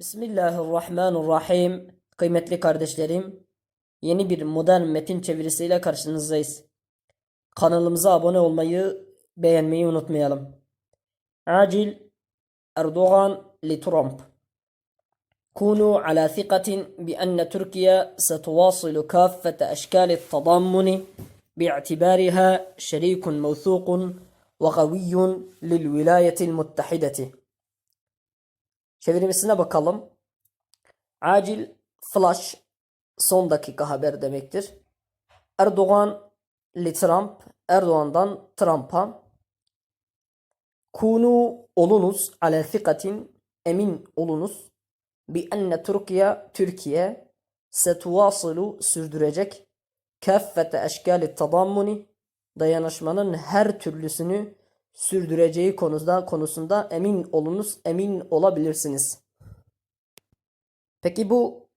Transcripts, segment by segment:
Bismillahirrahmanirrahim. Kıymetli kardeşlerim, yeni bir modern metin çevirisiyle karşınızdayız. Kanalımıza abone olmayı, beğenmeyi unutmayalım. Acil Erdoğan li Trump. كونوا على ثقة بأن تركيا ستواصل كافة أشكال التضامن باعتبارها شريك موثوق وقوي للولاية المتحدة. Çevirimizine bakalım. Acil flash son dakika haber demektir. Erdoğan li Trump Erdoğan'dan Trump'a Kunu olunuz ala thikatin emin olunuz bi enne Türkiye Türkiye setuvasılu sürdürecek kaffete eşkali tadammuni dayanışmanın her türlüsünü sürdüreceği konusunda konusunda emin olunuz, emin olabilirsiniz. Peki bu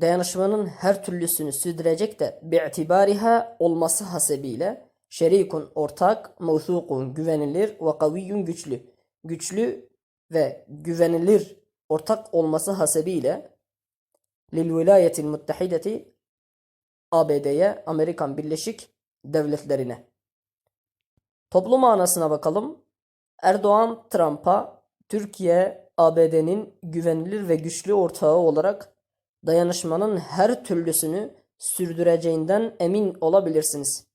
dayanışmanın her türlüsünü sürdürecek de bi'tibariha olması hasebiyle şerikun ortak, mevthukun güvenilir ve kaviyyun güçlü. Güçlü ve güvenilir ortak olması hasebiyle lil vilayetil muttehideti ABD'ye, Amerikan Birleşik Devletleri'ne. Toplu manasına bakalım. Erdoğan Trump'a Türkiye ABD'nin güvenilir ve güçlü ortağı olarak dayanışmanın her türlüsünü sürdüreceğinden emin olabilirsiniz.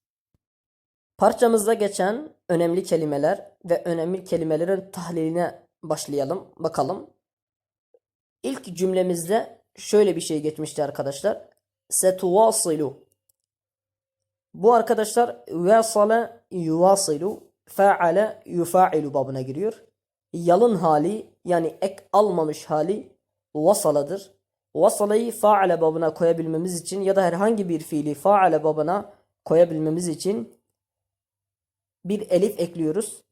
Parçamızda geçen önemli kelimeler ve önemli kelimelerin tahliline başlayalım. Bakalım. İlk cümlemizde şöyle bir şey geçmişti arkadaşlar. Setuvasilu. Bu arkadaşlar vasale yuvasilu faale yufailu babına giriyor. Yalın hali yani ek almamış hali vasaladır. Vasalayı faale babına koyabilmemiz için ya da herhangi bir fiili faale babına koyabilmemiz için bir elif ekliyoruz.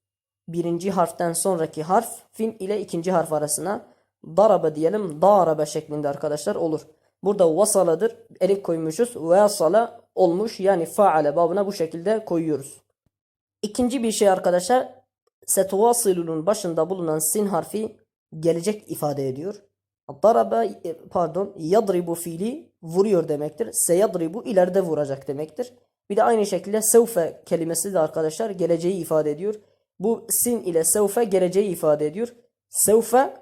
Birinci harften sonraki harf fin ile ikinci harf arasına daraba diyelim daraba şeklinde arkadaşlar olur. Burada vasaladır. Elif koymuşuz. Vasala olmuş. Yani faale babına bu şekilde koyuyoruz. İkinci bir şey arkadaşlar. Setuvasilu'nun başında bulunan sin harfi gelecek ifade ediyor. Daraba pardon yadribu fiili vuruyor demektir. Seyadribu ileride vuracak demektir. Bir de aynı şekilde sevfe kelimesi de arkadaşlar geleceği ifade ediyor. Bu sin ile sevfe geleceği ifade ediyor. Sevfe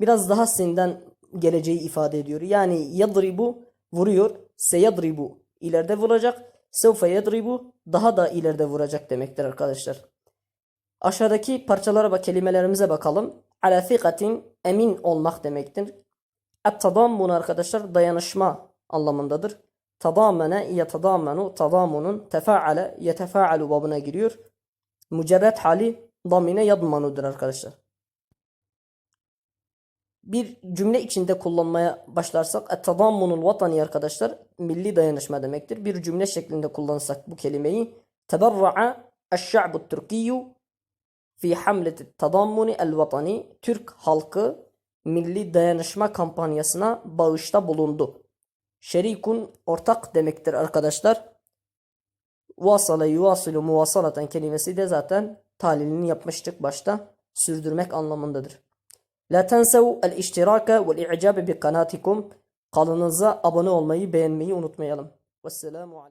biraz daha sinden geleceği ifade ediyor. Yani yadribu vuruyor. Seyadribu ileride vuracak. Sevfe yadribu daha da ileride vuracak demektir arkadaşlar. Aşağıdaki parçalara bak kelimelerimize bakalım. Ala thikatin emin olmak demektir. Et-tadammun arkadaşlar dayanışma anlamındadır. Tadamene yetadamenu tadamunun tefaale yetefaalu babına giriyor. Mücerret hali damine yadmanudur arkadaşlar. Bir cümle içinde kullanmaya başlarsak et-tadammunul vatani arkadaşlar milli dayanışma demektir. Bir cümle şeklinde kullansak bu kelimeyi teberra'a eş-şa'bu türkiyyu fi hamleti tadammuni el-vatani Türk halkı milli dayanışma kampanyasına bağışta bulundu. Şerikun ortak demektir arkadaşlar. Vasale yuvasilu muvasalatan kelimesi de zaten talilini yapmıştık başta sürdürmek anlamındadır. لا تنسوا الاشتراك والإعجاب بقناتكم. قناتنا abone olmayı beğenmeyi unutmayalım والسلام